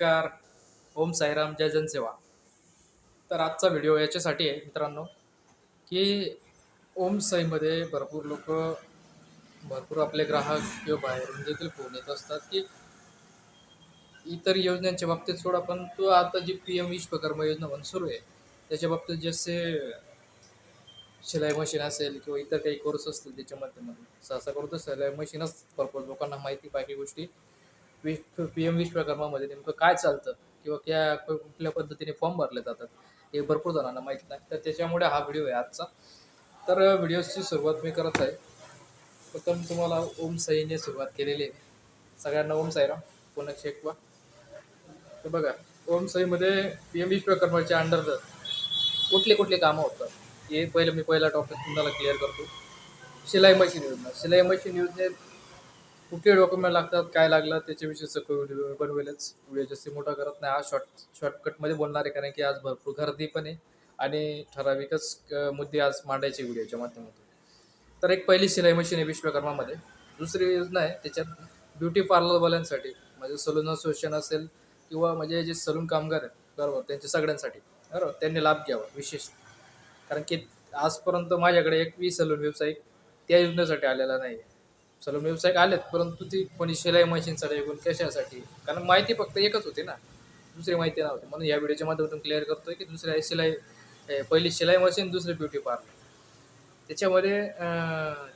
नमस्कार. ओम साईराम जय जनसेवा. तर आजचा व्हिडिओ याच्यासाठी आहे मित्रांनो की ओम साईमध्ये भरपूर लोक भरपूर आपले ग्राहक किंवा बाहेरून देखील फोन येत असतात की इतर योजनांच्या बाबतीत सोडा पण तो आता जी पी एम विश्वकर्मा योजना म्हणून सुरू आहे त्याच्या बाबतीत जसे शिलाई मशीन असेल किंवा इतर काही कोर्स असतील त्याच्या माध्यमातून सहसा करून तर शिलाई मशीनच भरपूर लोकांना माहिती बाकी गोष्टी पी एम विश्वकर्मामध्ये नेमकं काय चालतं? किंवा क्या कुठल्या पद्धतीने फॉर्म भरले जातात? हे भरपूर जणांना माहीत नाही. तर त्याच्यामुळे हा व्हिडिओ आहे आजचा. तर व्हिडिओची सुरुवात मी करत आहे. प्रथम तुम्हाला ओम साईने सुरुवात केलेली आहे. सगळ्यांना ओम साईराम. पुन्हा शेकवा तर बघा ओम साईमध्ये पी एम विश्वकर्माच्या अंडर कुठले कुठले कामं होतात? हे पहिलं मी पहिला टॉपिक तुम्हाला क्लिअर करतो. शिलाई मशीन योजना. शिलाई मशीन योजनेत कुठले डॉक्युमेंट लागतात काय लागलं त्याच्याविषयी सगळं व्हिडिओ बनवेलच. व्हिडिओ जास्त मोठा करत नाही. आज शॉर्ट शॉर्टकटमध्ये बोलणार आहे कारण की आज भरपूर गर्दी पण आहे आणि ठराविकच मुद्दे आज मांडायचे व्हिडिओच्या माध्यमातून. तर एक पहिली शिलाई मशीन आहे विश्वकर्मामध्ये. दुसरी योजना आहे त्याच्यात ब्युटी पार्लरवाल्यांसाठी म्हणजे सलून असोसिएशन असेल किंवा म्हणजे जे सलून कामगार आहेत बरोबर त्यांच्या सगळ्यांसाठी बरोबर त्यांनी लाभ घ्यावा विशेष. कारण की आजपर्यंत माझ्याकडे एकवी सलून व्यावसायिक त्या योजनेसाठी आलेला नाही आहे सलून व्यावसायिक आलेत परंतु ती कोणी शिलाई मशीनसाठी कोणी कशासाठी? कारण माहिती फक्त एकच होती ना. दुसरी माहिती नव्हती. म्हणून या व्हिडिओच्या माध्यमातून क्लिअर करतोय की दुसरी आहे शिलाई पहिली शिलाई मशीन दुसरी ब्युटी पार्लर त्याच्यामध्ये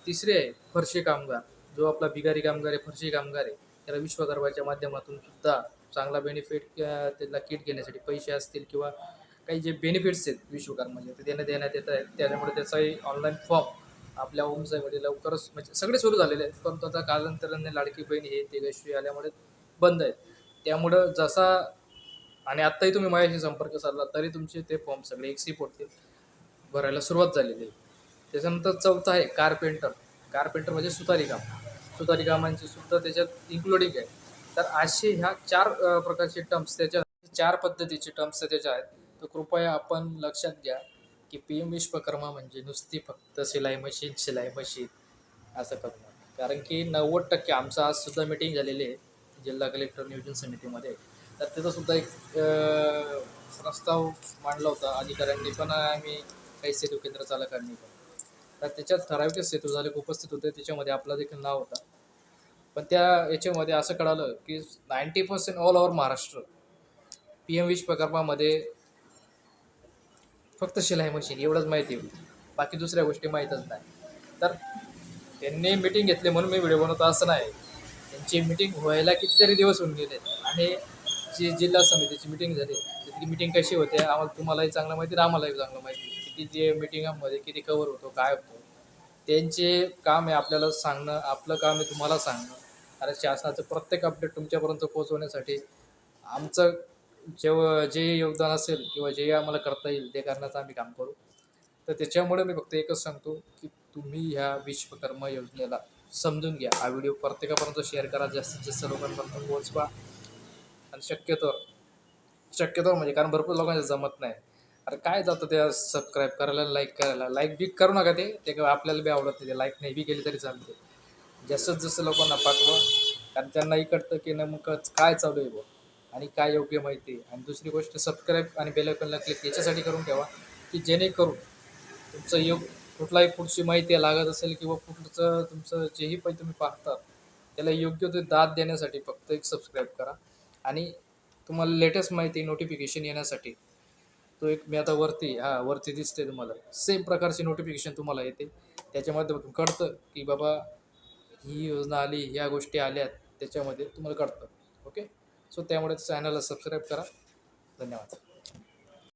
तिसरी आहे फरशी कामगार. जो आपला बिगारी कामगार आहे फरशी कामगार आहे त्याला विश्वकर्माच्या माध्यमातून सुद्धा चांगला बेनिफिट त्याला किट घेण्यासाठी पैसे असतील किंवा काही जे बेनिफिट्स आहेत विश्वकर्माचे ते देण्यात देण्यात येत आहेत. त्याच्यामुळे त्याचाही ऑनलाईन फॉर्म आपल्या होमसाईमध्ये लवकरच म्हणजे सगळे सुरू झालेले आहेत परंतु आता कालांतराने लाडकी बहीण हे तेजस्वी आल्यामुळे बंद आहेत. त्यामुळं जसा आणि आत्ताही तुम्ही माझ्याशी संपर्क साधला तरी तुमचे ते फॉर्म सगळे एक्सी पोटतील भरायला सुरुवात झालेली आहे. त्याच्यानंतर चौथं आहे कारपेंटर कारपेंटर म्हणजे सुतारी काम सुतारी कामांची सुद्धा त्याच्यात इन्क्लुडिंग आहे. तर असे ह्या चार प्रकारचे टर्म्स त्याच्या चार पद्धतीचे टर्म्स त्याच्या आहेत. तर कृपया आपण लक्षात घ्या. की पी एम विश्वकर्मा म्हणजे नुसती फक्त शिलाई मशीन शिलाई मशीन असं करणं कारण की नव्वद टक्के आमचं आज सुद्धा मिटिंग झालेली आहे जिल्हा कलेक्टर नियोजन समितीमध्ये. तर त्याचा सुद्धा एक प्रस्ताव मांडला होता अधिकाऱ्यांनी पण आम्ही काही सेतू केंद्र चालकांनी पण. तर त्याच्यात ठराविक सेतू झाले उपस्थित होते त्याच्यामध्ये आपला देखील नाव होता. पण त्या याच्यामध्ये असं कळालं की ninety percent all over Maharashtra. P M विश्वकर्मामध्ये फक्त शिलाई मशीन एवढंच माहिती होती. बाकी दुसऱ्या गोष्टी माहीतच नाही. तर त्यांनी मिटिंग घेतली म्हणून मी व्हिडिओ बनवतो असं नाही. त्यांची मिटिंग व्हायला कितीतरी दिवस होऊन गेले. आणि जी जिल्हा समितीची मिटिंग झाली तिथली मिटिंग कशी होते आम्हाला तुम्हालाही चांगलं माहिती आणि आम्हालाही चांगलं माहिती. किती जे मिटिंगामध्ये किती कवर होतो काय होतो त्यांचे काम आहे आपल्याला सांगणं आपलं काम आहे तुम्हाला सांगणं. आणि शासनाचं प्रत्येक अपडेट तुमच्यापर्यंत पोहोचवण्यासाठी आमचं जेव्हा जे योगदान असेल किंवा जे आम्हाला करता येईल ते करण्याचं आम्ही काम करू. तर त्याच्यामुळे मी फक्त एकच सांगतो की तुम्ही ह्या विश्वकर्मा योजनेला समजून घ्या. हा व्हिडिओ प्रत्येकापर्यंत शेअर करा. जास्तीत जास्त लोकांपर्यंत पोहोचवा. आणि शक्यतो शक्यतो म्हणजे कारण भरपूर लोकांचं जमत नाही. अरे काय जातं त्या सबस्क्राईब करायला लाईक करायला. लाईक बी करू नका ते. आपल्याला बी आवडत नाही. ते लाईक नाही बी केली तरी चालते. जास्तीत जास्त लोकांना पाठवा. कारण त्यांनाही कळतं की नेमकं काय चालू आहे बघ आणि काय योग्य माहिती. आहे आणि दुसरी गोष्ट सबस्क्राईब आणि बेलायकनला क्लिक याच्यासाठी करून ठेवा की जेणेकरून तुमचं योग कुठलाही पुढची माहिती लागत असेल किंवा कुठचं तुमचं जेही पण तुम्ही पाहतात त्याला योग्य ते दाद देण्यासाठी फक्त एक सबस्क्राईब करा. आणि तुम्हाला लेटेस्ट माहिती नोटिफिकेशन येण्यासाठी तो एक मी आता वरती हां वरती दिसते तुम्हाला. सेम प्रकारची नोटिफिकेशन तुम्हाला येते. त्याच्या माध्यमातून कळतं की बाबा ही योजना आली ह्या गोष्टी आल्यात त्याच्यामध्ये तुम्हाला कळतं. ओके सो त्यामुळे चॅनलला सबस्क्राईब करा. धन्यवाद.